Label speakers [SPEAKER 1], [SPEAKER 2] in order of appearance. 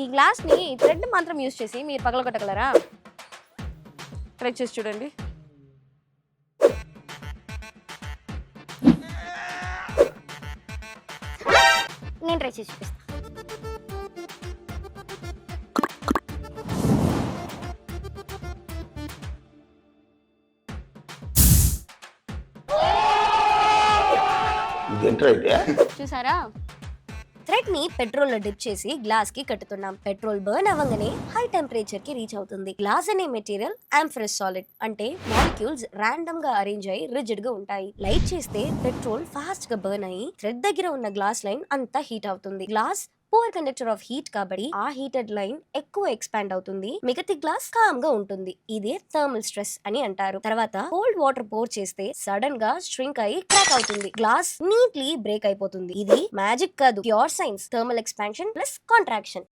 [SPEAKER 1] ఈ గ్లాస్ని థ్రెడ్ మాత్రం యూస్ చేసి మీరు పగలగొట్టగలరా?
[SPEAKER 2] ట్రై చేసి చూడండి.
[SPEAKER 1] నేను ట్రై చేసి చూపిస్తాను చూసారా? థ్రెడ్ని పెట్రోల్లో డిప్ చేసి గ్లాస్కి కట్టుతున్నాం. పెట్రోల్ బర్న్ అవ్వగానే హై టెంపరేచర్కి రీచ్ అవుతుంది. గ్లాస్ అనే మెటీరియల్ ఆంఫ్రెస్ సాలిడ్ అంటే మాలిక్యూల్స్ రాండమ్గా అరేంజ్ అయ్యి రిజిడ్గా ఉంటాయి. లైట్ చేస్తే పెట్రోల్ ఫాస్ట్గా బర్న్ అయ్యి థ్రెడ్ దగ్గర ఉన్న గ్లాస్ లైన్ అంతా హీట్ అవుతుంది. Glass poor conductor of heat కాబట్టి ఆ హీటెడ్ లైన్ ఎక్కువ ఎక్స్పాండ్ అవుతుంది. మిగతా గ్లాస్ కామ్గా ఉంటుంది. ఇదే థర్మల్ స్ట్రెస్ అని అంటారు. తర్వాత కోల్డ్ వాటర్ పోర్ చేస్తే సడన్గా స్ట్రింక్ అయి క్రాక్ అవుతుంది. గ్లాస్ నీట్లీ బ్రేక్ అయిపోతుంది. ఇది మ్యాజిక్ కాదు. Pure science. Thermal expansion plus contraction.